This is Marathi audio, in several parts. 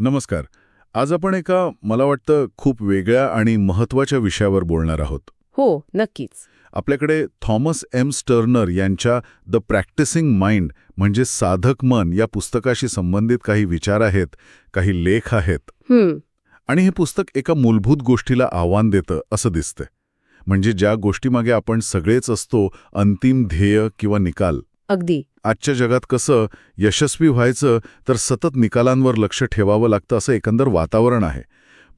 नमस्कार. आज आपण एका मला वाटतं खूप वेगळ्या आणि महत्त्वाच्या विषयावर बोलणार आहोत. हो नक्कीच. आपल्याकडे थॉमस एम स्टर्नर यांच्या द प्रॅक्टिसिंग माइंड म्हणजे साधक मन या पुस्तकाशी संबंधित काही विचार आहेत काही लेख आहेत. आणि हे पुस्तक एका मूलभूत गोष्टीला आव्हान देतं असं दिसतंय. म्हणजे ज्या गोष्टीमागे आपण सगळेच असतो अंतिम ध्येय किंवा निकाल. अगदी. आजच्या जगात कसं यशस्वी व्हायचं तर सतत निकालांवर लक्ष ठेवावं लागतं असं एकंदर वातावरण आहे.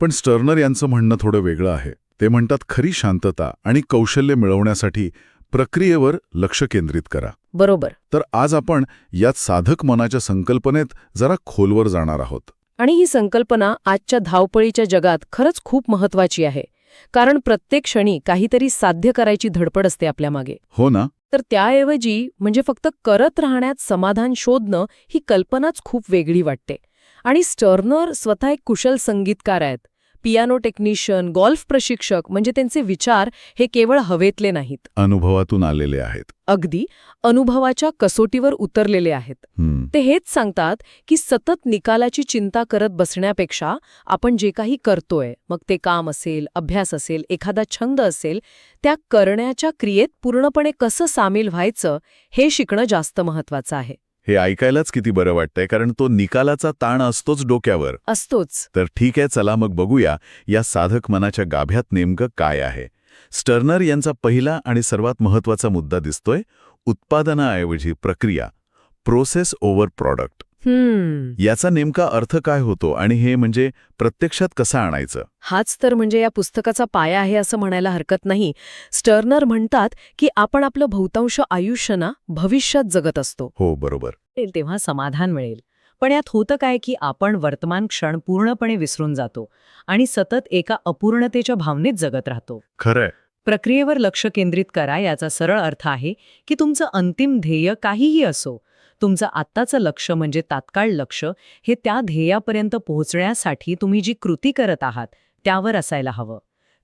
पण स्टर्नर यांचं म्हणणं थोडं वेगळं आहे. ते म्हणतात खरी शांतता आणि कौशल्य मिळवण्यासाठी प्रक्रियेवर लक्ष केंद्रित करा. बरोबर. तर आज आपण यात साधक मनाच्या संकल्पनेत जरा खोलवर जाणार आहोत. आणि ही संकल्पना आजच्या धावपळीच्या जगात खरंच खूप महत्वाची आहे. कारण प्रत्येक क्षणी काहीतरी साध्य करायची धडपड असते आपल्यामागे हो ना. तर त्याऐवजी म्हणजे फक्त करत राहण्यात समाधान शोधणं ही कल्पनाच खूप वेगळी वाटते. आणि स्टर्नर स्वतः एक कुशल संगीतकार आहेत. पियानो टेक्निशियन गोल्फ प्रशिक्षक म्हणजे त्यांचे विचार हे केवळ हवेतले नाहीत. अनुभवातून आलेले आहेत. अगदी अनुभवाच्या कसोटीवर उतरलेले आहेत. ते हेच सांगतात की सतत निकालाची चिंता करत बसण्यापेक्षा आपण जे काही करतोय मग ते काम असेल अभ्यास असेल एखादा छंद असेल त्या करण्याच्या क्रियेत पूर्णपणे कसं सामील व्हायचं हे शिकणं जास्त महत्वाचं आहे. हे ऐकायलाच किती बरं वाटतंय कारण तो निकालाचा ताण असतोच डोक्यावर. असतोच. तर ठीक आहे चला मग बघूया या साधक मनाच्या गाभ्यात नेमकं काय आहे. स्टर्नर यांचा पहिला आणि सर्वात महत्त्वाचा मुद्दा दिसतोय उत्पादनाऐवजी प्रक्रिया प्रोसेस ओव्हर प्रॉडक्ट याचा नेमका अर्थ काय होतो आणि हे म्हणजे प्रत्यक्षात कसं आणायचं? हाच तर म्हणजे या पुस्तकाचा पाया आहे असं म्हणायला हरकत नाही. स्टर्नर म्हणतात की आपण आपलं बहुतांश आयुष्य ना भविष्यात जगत असतो. हो बरोबर. तेव्हा समाधान मिळेल. पण यात होतं काय की आपण वर्तमान क्षण पूर्णपणे विसरून जातो आणि सतत एका अपूर्णतेच्या भावनेत जगत राहतो. खरंय. प्रक्रियेवर लक्ष केंद्रित करा याचा सरळ अर्थ आहे की तुमचं अंतिम ध्येय काहीही असो तुमचं आत्ताचं लक्ष म्हणजे तात्काळ लक्ष हे त्या ध्येयापर्यंत पोहोचण्यासाठी तुम्ही जी कृती करत आहात त्यावर असायला हवं.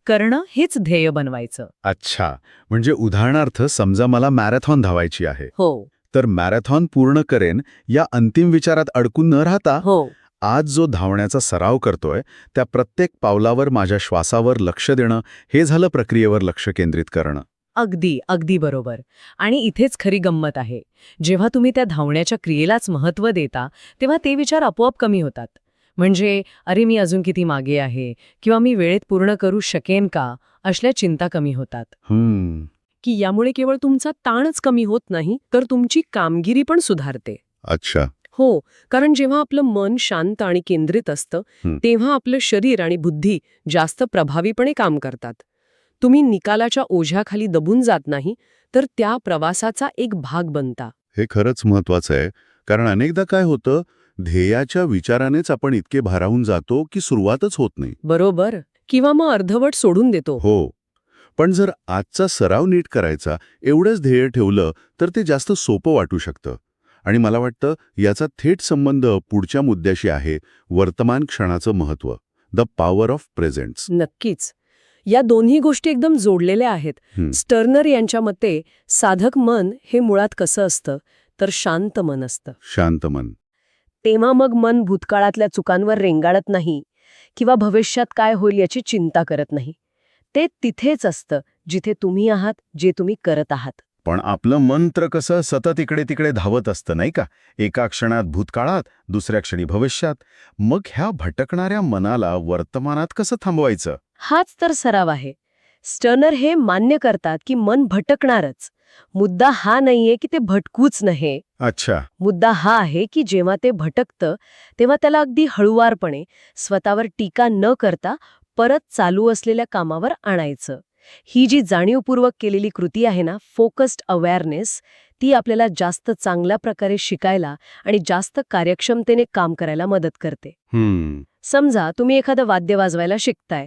करणं हेच ध्येय बनवायचं. अच्छा. म्हणजे उदाहरणार्थ समजा मला मॅरेथॉन धावायची आहे. हो. तर मॅरेथॉन पूर्ण करेन या अंतिम विचारात अडकून न राहता हो. आज जो धावण्याचा सराव करतोय त्या प्रत्येक पावलावर माझ्या श्वासावर लक्ष देणं हे झालं प्रक्रियेवर लक्ष केंद्रित करणं. अगदी अगदी बरोबर. आणि इथेच खरी गंमत आहे. जेव्हा तुम्ही त्या धावण्याच्या क्रियेलाच महत्त्व देता तेव्हा ते विचार आपोआप कमी होतात. म्हणजे अरे मी अजून किती मागे आहे? किंवा मी वेळेत पूर्ण करू शकेन का? असल्या चिंता कमी होतात. हम्म. की यामुळे केवळ तुमचा ताणच कमी होत नाही तर तुमची कामगिरी पण सुधारते. अच्छा. हो कारण जेव्हा आपलं मन शांत आणि केंद्रित असतं हं. तेव्हा आपलं शरीर आणि बुद्धी जास्त प्रभावीपणे काम करतात. तुम्ही निकालाच्या ओझ्याखाली दबून जात नाही तर त्या प्रवासाचा एक भाग बनता. हे खरंच महत्वाचं आहे कारण अनेकदा काय होतं ध्येयाच्या विचारानेच आपण इतके भारावून जातो की सुरुवातच होत नाही. बरोबर किंवा मग अर्धवट सोडून देतो. हो पण जर आजचा सराव नीट करायचा एवढंच ध्येय ठेवलं तर ते जास्त सोपं वाटू शकतं. आणि मला वाटतं याचा थेट संबंध पुढच्या मुद्द्याशी आहे वर्तमान क्षणाचं महत्त्व द पॉवर ऑफ प्रेझेंट्स. नक्कीच. या दोन्ही गोष्टी एकदम जोडलेल्या आहेत. स्टर्नर यांच्या मते साधक मन हे मुळात कसं असतं? तर शांत मन असतं. शांत मन. तेव्हा मग मन भूतकाळातल्या चुकांवर रेंगाळत नाही किंवा भविष्यात काय होईल याची चिंता करत नाही. ते तिथेच असतं जिथे तुम्ही आहात जे तुम्ही करत आहात. पण आपलं मन तर कसं सतत इकडे तिकडे धावत असतं नाही का? एका क्षणात भूतकाळात दुसऱ्या क्षणी भविष्यात. मग ह्या भटकणाऱ्या मनाला वर्तमानात कसं थांबवायचं? हाच तर सराव आहे. स्टर्नर हे मान्य करतात की मन भटकणारच. मुद्दा हा नाहीये की ते भटकूच नये अच्छा. मुद्दा हा आहे की जेव्हा ते भटकतं तेव्हा त्याला अगदी हळुवारपणे स्वतःवर टीका न करता परत चालू असलेल्या कामावर आणायचं. ही जी जाणीवपूर्वक केलेली कृती आहे ना फोकस्ड अवेअरनेस ती आपल्याला जास्त चांगल्या प्रकारे शिकायला आणि जास्त कार्यक्षमतेने काम करायला मदत करते. समजा तुम्ही एखादं वाद्य वाजवायला शिकताय.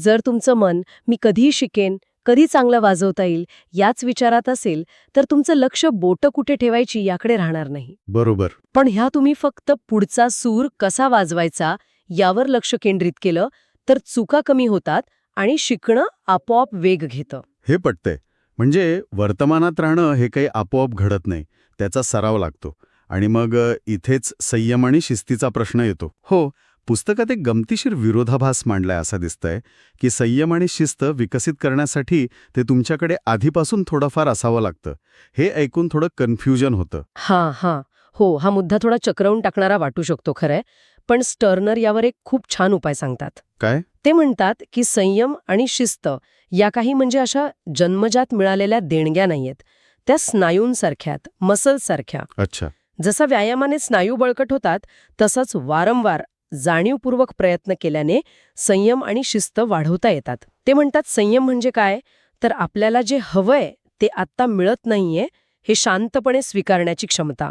जर तुमचं मन मी कधी शिकेन कधी चांगलं वाजवता येईल याच विचारात असेल तर तुमचं लक्ष बोटं कुठे ठेवायची याकडे राहणार नाही. बरोबर. पण ह्या तुम्ही फक्त पुढचा सूर कसा वाजवायचा यावर लक्ष केंद्रित केलं तर चुका कमी होतात आणि शिकणं आपोआप वेग घेतं. हे पटतंय. म्हणजे वर्तमानात राहणं हे काही आपोआप घडत नाही त्याचा सराव लागतो. आणि मग इथेच संयम आणि शिस्तीचा प्रश्न येतो. हो. पुस्तकात एक गमतीशीर विरोधाभास मांडलाय असं दिसतंय की संयम आणि शिस्त विकसित करण्यासाठी ते तुमच्याकडे आधीपासून थोडंफार असावं लागतं. हे ऐकून थोडं कन्फ्युजन होतं. हां हां. हो हा मुद्दा थोडा चक्रावून टाकणारा वाटू शकतो खरंय. पण स्टर्नर यावर एक खूप छान उपाय सांगतात. काय? ते म्हणतात की संयम आणि शिस्त या काही म्हणजे अशा जन्मजात मिळालेल्या देणग्या नाहीयेत. त्या स्नायूंसारख्यात मसल्ससारख्या. अच्छा. जसा व्यायामाने स्नायू बळकट होतात तसंच वारंवार जाणीवपूर्वक प्रयत्न केल्याने संयम आणि शिस्त वाढवता येतात. ते म्हणतात संयम म्हणजे काय? तर आपल्याला जे हवंय ते आत्ता मिळत नाहीये हे शांतपणे स्वीकारण्याची क्षमता.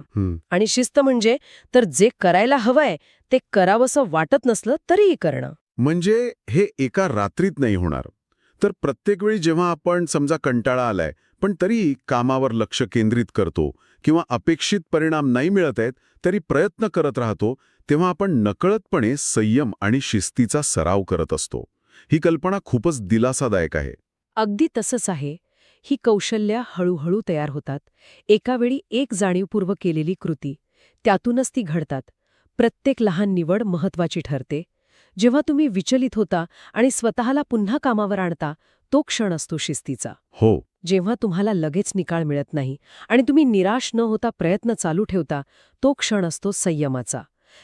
आणि शिस्त म्हणजे तर जे करायला हवंय ते करावंसं वाटत नसलं तरीही करणं. म्हणजे हे एका रात्रीत नाही होणार. तर प्रत्येक वेळी जेव्हा आपण समजा कंटाळा आलाय पण तरी कामावर लक्ष केंद्रित करतो किंवा अपेक्षित परिणाम नाही मिळत आहेत तरी प्रयत्न करत राहतो तेव्हा आपण नकळतपणे संयम आणि शिस्तीचा सराव करत असतो. ही कल्पना खूपच दिलासादायक आहे. अगदी तसंच आहे. ही कौशल्य हळूहळू तयार होतात. एका वेळी एक जाणीवपूर्वक केलेली कृती त्यातूनच ती घडतात. प्रत्येक लहान निवड महत्वाची ठरते. जेव्हा तुम्ही विचलित होता आणि स्वतःला पुन्हा कामावर आणता तो क्षण असतो शिस्तीचा. हो. जेव्हा तुम्हाला लगेच निकाल मिळत नाही आणि तुम्ही निराश न होता प्रयत्न चालू ठेवता तो क्षण असतो संयमाचा.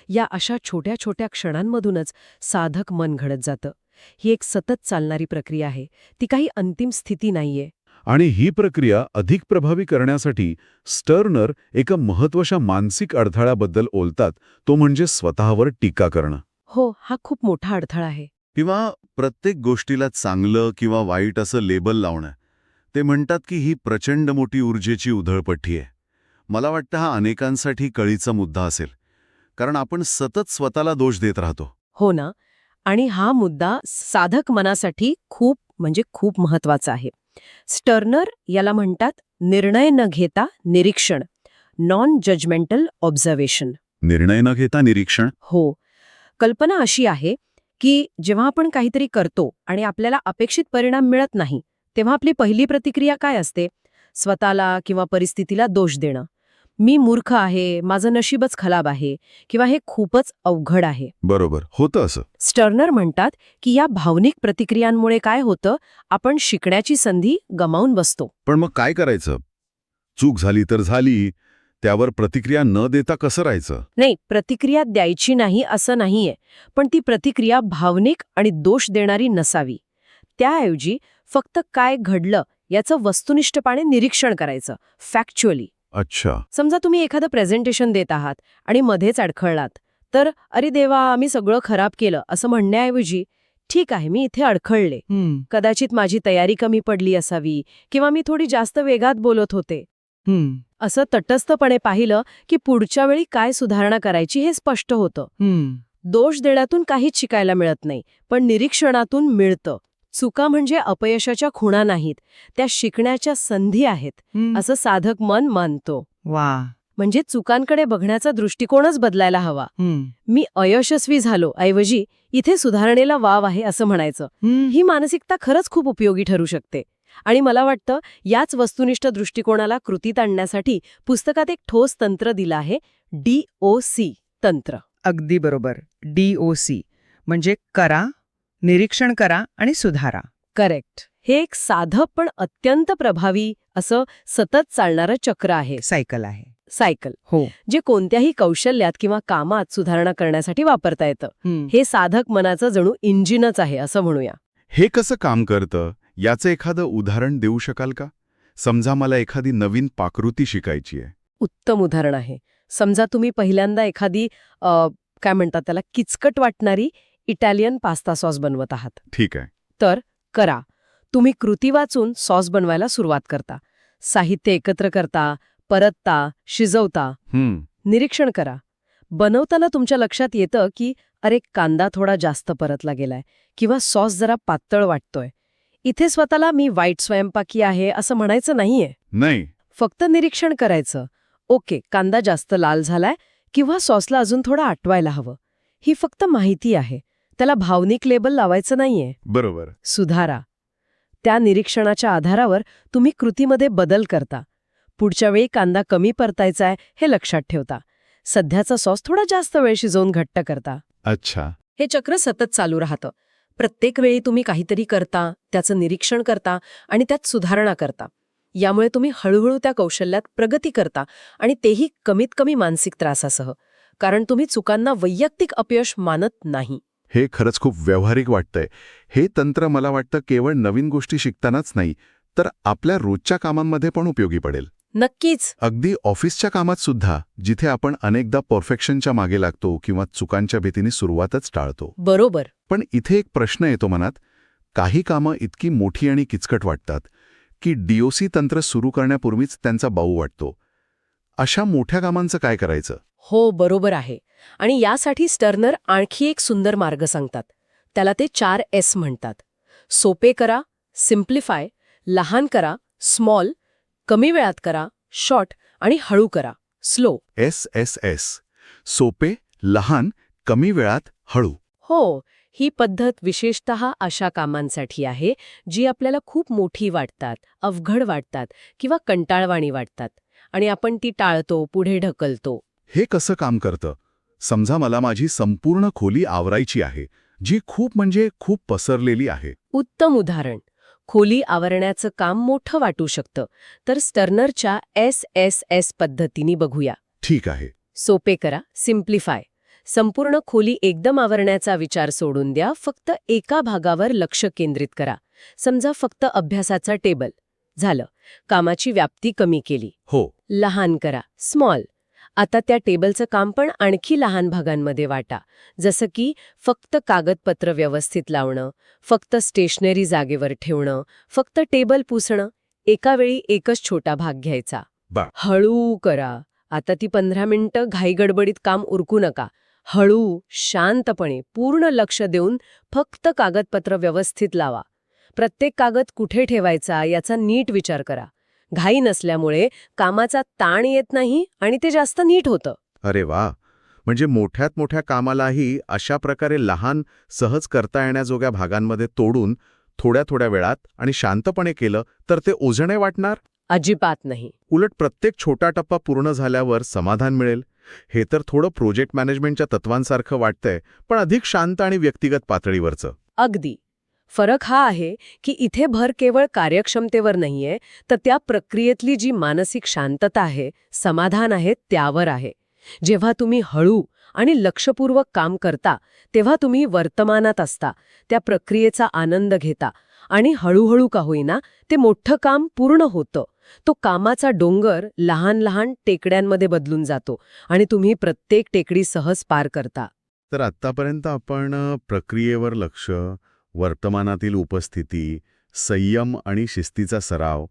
या अशा छोट्या छोट्या क्षणांमधूनच साधक मन घडत जातं. ही एक सतत चालणारी प्रक्रिया आहे. ती काही अंतिम स्थिती नाहीये. आणि ही प्रक्रिया अधिक प्रभावी करण्यासाठी स्टर्नर एका महत्त्वाच्या मानसिक अडथळ्याबद्दल ओलतात तो म्हणजे स्वतःवर टीका करणं. हो हा खूप मोठा अडथळा आहे. किंवा प्रत्येक गोष्टीला चांगलं किंवा वाईट असं लेबल लावणं. ते म्हणतात की ही प्रचंड मोठी ऊर्जेची उधळपट्टी आहे. मला वाटतं हा अनेकांसाठी कळीचा मुद्दा असेल. कारण आपण सतत स्वतःला दोष देत राहतो. हो ना? आणि हा मुद्दा साधक मनासाठी खूप म्हणजे खूप महत्त्वाचा आहे. स्टर्नर याला म्हणतात निर्णय न घेता निरीक्षण नॉन जजमेंटल ऑब्झर्वेशन निर्णय न घेता निरीक्षण? हो. कल्पना अशी आहे की जेव्हा आपण काहीतरी करतो आणि आपल्याला अपेक्षित परिणाम मिळत नाही तेव्हा आपली पहिली प्रतिक्रिया काय असते? स्वतःला किंवा परिस्थितीला दोष देणं. मी मूर्ख आहे माझं नशीबच खराब आहे किंवा हे खूपच अवघड आहे. बरोबर होतं असं. स्टर्नर म्हणतात की या भावनिक प्रतिक्रियांमुळे काय होतं? आपण शिकण्याची संधी गमावून बसतो. पण मग काय करायचं? चूक झाली तर झाली त्यावर प्रतिक्रिया न देता कसं राहायचं? नाही प्रतिक्रिया द्यायची नाही असं नाहीये पण ती प्रतिक्रिया भावनिक आणि दोष देणारी नसावी. त्याऐवजी फक्त काय घडलं याचं वस्तुनिष्ठपणे निरीक्षण करायचं फॅक्च्युअली अच्छा. समजा तुम्ही एखादं प्रेझेंटेशन देत आहात आणि मध्येच अडखळलात तर अरे देवा मी सगळं खराब केलं असं म्हणण्याऐवजी ठीक आहे मी इथे अडखळले. कदाचित माझी तयारी कमी पडली असावी किंवा मी थोडी जास्त वेगात बोलत होते. असं तटस्थपणे पाहिलं की पुढच्या वेळी काय सुधारणा करायची हे स्पष्ट होतं. दोष देण्यातून काहीच शिकायला मिळत नाही पण निरीक्षणातून मिळतं. चुका म्हणजे अपयशाच्या खुणा नाहीत त्या शिकण्याच्या संधी आहेत. असं साधक मन मानतो. वा. म्हणजे चुकांकडे बघण्याचा दृष्टिकोनच बदलायला हवा. मी अयशस्वी झालो ऐवजी इथे सुधारणेला वाव आहे असं म्हणायचं. ही मानसिकता खरंच खूप उपयोगी ठरू शकते. आणि मला वाटतं याच वस्तुनिष्ठ दृष्टिकोनाला कृतीत आणण्यासाठी पुस्तकात एक ठोस तंत्र दिलं आहे डी ओ सी तंत्र. अगदी बरोबर. डी ओ सी म्हणजे करा निरीक्षण करा आणि सुधारा. करेक्ट. हे एक साधं पण अत्यंत प्रभावी असं सतत चालणारं चक्र आहे. सायकल आहे. सायकल. हो. जे कोणत्याही कौशल्यात किंवा कामात सुधारणा करण्यासाठी वापरता येतं. हे साधक मनाचं जणू इंजिनच आहे असं म्हणूया. हे कसं काम करतं? याचं एखादं उदाहरण देऊ शकाल का? समजा मला एखादी नवीन पाककृती शिकायची आहे. उत्तम उदाहरण आहे. समजा तुम्ही पहिल्यांदा एखादी काय म्हणतात त्याला किचकट वाटणारी इटालियन पास्ता सॉस बनवत आहात. ठीक आहे. तर करा. तुम्ही कृती वाचून सॉस बनवायला सुरुवात करता. साहित्य एकत्र करता परतता शिजवता. निरीक्षण करा. बनवताना तुमच्या लक्षात येतं की अरे कांदा थोडा जास्त परतला गेलाय किंवा सॉस जरा पातळ वाटतोय. इथे स्वतःला मी वाईट स्वयंपाकी आहे असं म्हणायचं नाहीये. नाही. फक्त निरीक्षण करायचं. ओके कांदा जास्त लाल झालाय किंवा सॉसला अजून थोडं आटवायला हवं. ही फक्त माहिती आहे. त्याला भावनिक लेबल लावायचं नाहीये. बरोबर. सुधारा. त्या निरीक्षणाच्या आधारावर तुम्ही कृतीमध्ये बदल करता. पुढच्या वेळी कांदा कमी परतायचा आहे हे लक्षात ठेवता. सध्याचा सॉस थोडा जास्त वेळ शिजवून घट्ट करता. अच्छा. हे चक्र सतत चालू राहतं. प्रत्येक वेळी तुम्ही काहीतरी करता त्याचं निरीक्षण करता आणि त्यात सुधारणा करता. यामुळे तुम्ही हळूहळू त्या कौशल्यात प्रगती करता आणि तेही कमीत कमी मानसिक त्रासासह. कारण तुम्ही चुकांना वैयक्तिक अपयश मानत नाही. हे खरंच खूप व्यावहारिक वाटतंय. हे तंत्र मला वाटतं केवळ नवीन गोष्टी शिकतानाच नाही तर आपल्या रोजच्या कामांमध्ये पण उपयोगी पडेल. नक्कीच. अगदी ऑफिसच्या कामात सुद्धा जिथे आपण अनेकदा परफेक्शनच्या मागे लागतो किंवा चुकांच्या भीतीने सुरुवातच टाळतो. बरोबर. पण इथे एक प्रश्न येतो मनात काही कामं इतकी मोठी आणि किचकट वाटतात की डीओसी तंत्र सुरू करण्यापूर्वीच त्यांचा बाऊ वाटतो. अशा मोठ्या कामांचं काय करायचं? हो बरोबर आहे. आणि यासाठी स्टर्नर आणखी एक सुंदर मार्ग सांगतात. त्याला ते चार एस म्हणतात. सोपे करा सिम्प्लिफाय लहान करा स्मॉल कमी वेळात करा शॉर्ट आणि हळू करा स्लो एस एस एस. सोपे लहान कमी वेळात हळू. हो ही पद्धत विशेषत अशा कामांसाठी आहे जी आपल्याला खूप मोठी वाटतात अवघड वाटतात किंवा कंटाळवाणी वाटतात. आणि आपण ती टाळतो पुढे ढकलतो. हे कसं काम करतं? समजा मला माझी संपूर्ण खोली आवरायची आहे जी खूप म्हणजे खूप पसरलेली आहे. उत्तम उदाहरण. खोली आवरण्याचं काम मोठं वाटू शकतं. तर स्टर्नरच्या एस एस एस पद्धतीने बघूया. ठीक आहे. सोपे करा सिम्प्लिफाय. संपूर्ण खोली एकदम आवरण्याचा विचार सोडून द्या फक्त एका भागावर लक्ष केंद्रित करा. समजा फक्त अभ्यासाचा टेबल. झालं. कामाची व्याप्ती कमी केली. हो. लहान करा स्मॉल. आता त्या टेबलचं काम पण आणखी लहान भागांमध्ये वाटा. जसं की फक्त कागदपत्र व्यवस्थित लावणं फक्त स्टेशनरी जागेवर ठेवणं फक्त टेबल पुसणं एका वेळी एकच छोटा भाग घ्यायचा. हळू करा. आता ती पंधरा मिनिटं घाईगडबडीत काम उरकू नका. हळू शांतपणे पूर्ण लक्ष देऊन फक्त कागदपत्र व्यवस्थित लावा. प्रत्येक कागद कुठे ठेवायचा याचा नीट विचार करा. घाई नसल्यामुळे कामाचा ताण येत नाही आणि ते जास्त नीट होतं. अरे वा. म्हणजे मोठ्यात मोठ्या कामालाही अशा प्रकारे लहान सहज करता येण्याजोग्या भागांमध्ये तोडून थोड्या थोड्या वेळात आणि शांतपणे केलं तर ते ओझणे वाटणार? अजिबात नाही. उलट प्रत्येक छोटा टप्पा पूर्ण झाल्यावर समाधान मिळेल? हे तर थोडं प्रोजेक्ट मॅनेजमेंटच्या तत्वांसारखं वाटतंय पण अधिक शांत आणि व्यक्तिगत पातळीवरचं. अगदी. फरक हा आहे की इथे भर केवळ कार्यक्षमतेवर नाहीये तर त्या प्रक्रियेतली जी मानसिक शांतता आहे समाधान आहे त्यावर आहे. जेव्हा तुम्ही हळू आणि लक्षपूर्वक काम करता तेव्हा तुम्ही वर्तमानात असता त्या प्रक्रियेचा आनंद घेता आणि हळूहळू का होईना ते मोठं काम पूर्ण होतं. तो कामाचा डोंगर लहान लहान टेकड्यांमध्ये बदलून जातो आणि तुम्ही प्रत्येक टेकडी सहज पार करता. तर आत्तापर्यंत आपण प्रक्रियेवर लक्ष वर्तमानातील उपस्थिती संयम आणि शिस्तीचा सराव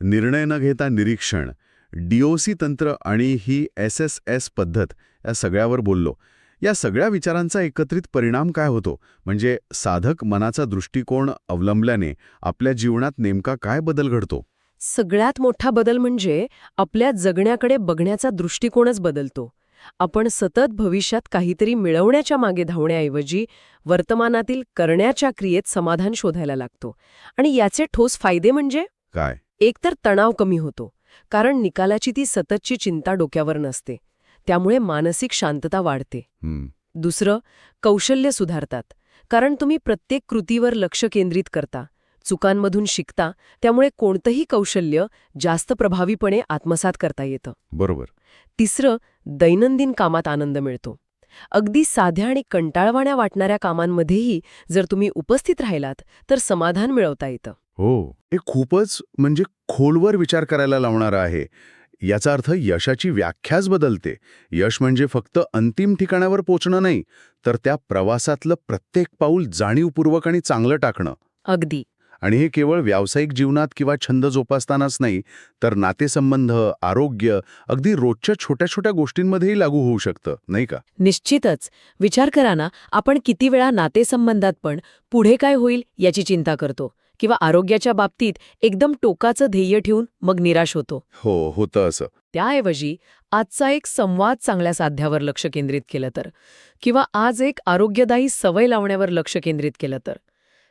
निर्णय न घेता निरीक्षण डीओसी तंत्र आणि ही एस एस एस पद्धत या सगळ्यावर बोललो. या सगळ्या विचारांचा एकत्रित परिणाम काय होतो? म्हणजे साधक मनाचा दृष्टिकोन अवलंबल्याने आपल्या जीवनात नेमका काय बदल घडतो? सगळ्यात मोठा बदल म्हणजे आपल्या जगण्याकडे बघण्याचा दृष्टिकोनच बदलतो. आपण सतत भविष्यात काहीतरी मिळवण्याच्या मागे धावण्याऐवजी वर्तमानातील करण्याच्या क्रियेत समाधान शोधायला लागतो. आणि याचे ठोस फायदे म्हणजे काय? एकतर तणाव कमी होतो कारण निकालाची ती सततची चिंता डोक्यावर नसते. त्यामुळे मानसिक शांतता वाढते. दुसरं कौशल्य सुधारतात कारण तुम्ही प्रत्येक कृतीवर लक्ष केंद्रित करता. चुकांमधून शिकता त्यामुळे कोणतंही कौशल्य जास्त प्रभावीपणे आत्मसात करता येतं. बरोबर. तिसरं दैनंदिन कामात आनंद मिळतो. अगदी साध्या आणि कंटाळवाण्या वाटणाऱ्या कामांमध्येही जर तुम्ही उपस्थित राहिलात तर समाधान मिळवता येतं. हो. हे खूपच म्हणजे खोलवर विचार करायला लावणारं आहे. याचा अर्थ यशाची व्याख्याच बदलते. यश म्हणजे फक्त अंतिम ठिकाणावर पोचणं नाही तर त्या प्रवासातलं प्रत्येक पाऊल जाणीवपूर्वक आणि चांगलं टाकणं. अगदी. आणि हे केवळ व्यावसायिक जीवनात किंवा छंद जोपासतानाच नाही तर नातेसंबंध आरोग्य अगदी रोजच्या छोट्या छोट्या गोष्टींमध्येही लागू होऊ शकतं नाही का? निश्चितच. विचार करा ना आपण किती वेळा नातेसंबंधात पण पुढे काय होईल याची चिंता करतो किंवा आरोग्याच्या बाबतीत एकदम टोकाचं ध्येय ठेवून मग निराश होतो. हो होतं असं. त्याऐवजी आजचा एक संवाद चांगल्या साध्यावर लक्ष केंद्रित केलं तर किंवा आज एक आरोग्यदायी सवय लावण्यावर लक्ष केंद्रित केलं तर.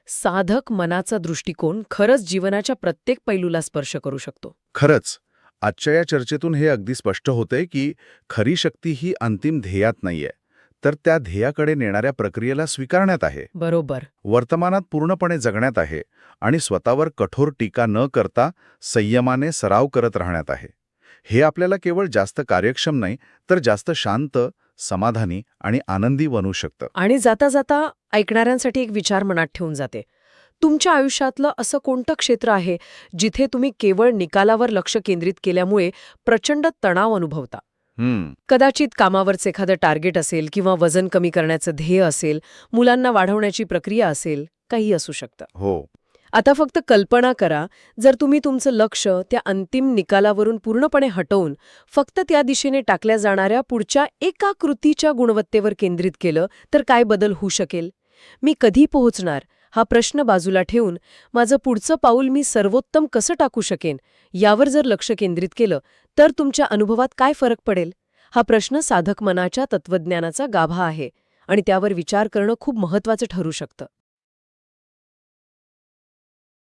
साधक मनाचा दृष्टिकोन खरंच जीवनाच्या प्रत्येक पैलूला स्पर्श करू शकतो. खरंच. आजच्या या चर्चेतून हे अगदी स्पष्ट होतंय की खरी शक्ती ही अंतिम ध्येयात नाहीये तर त्या ध्येयाकडे नेणाऱ्या प्रक्रियेला स्वीकारण्यात आहे. बरोबर. वर्तमानात पूर्णपणे जगण्यात आहे आणि स्वतःवर कठोर टीका न करता संयमाने सराव करत राहण्यात आहे. हे आपल्याला केवळ जास्त कार्यक्षम नाही तर जास्त शांत समाधानी आणि आनंदी बनवू शकतं. आणि जाता जाता ऐकणाऱ्यांसाठी एक विचार मनात ठेवून जाते. तुमच्या आयुष्यातलं असं कोणतं क्षेत्र आहे जिथे तुम्ही केवळ निकालावर लक्ष केंद्रित केल्यामुळे प्रचंड तणाव अनुभवता? कदाचित कामावरचं एखादं टार्गेट असेल किंवा वजन कमी करण्याचं ध्येय असेल मुलांना वाढवण्याची प्रक्रिया असेल काही असू शकतं. हो. आता फक्त कल्पना करा जर तुम्ही तुमचं लक्ष त्या अंतिम निकालावरून पूर्णपणे हटवून फक्त त्या दिशेने टाकल्या जाणाऱ्या पुढच्या एका कृतीच्या गुणवत्तेवर केंद्रित केलं तर काय बदल होऊ शकेल? मी कधी पोहोचणार? हा प्रश्न बाजूला ठेवून माझं पुढचं पाऊल मी सर्वोत्तम कसं टाकू शकेन यावर जर लक्ष केंद्रित केलं तर तुमच्या अनुभवात काय फरक पडेल? हा प्रश्न साधक मनाच्या तत्वज्ञानाचा गाभा आहे आणि त्यावर विचार करणं खूप महत्वाचं ठरू शकतं.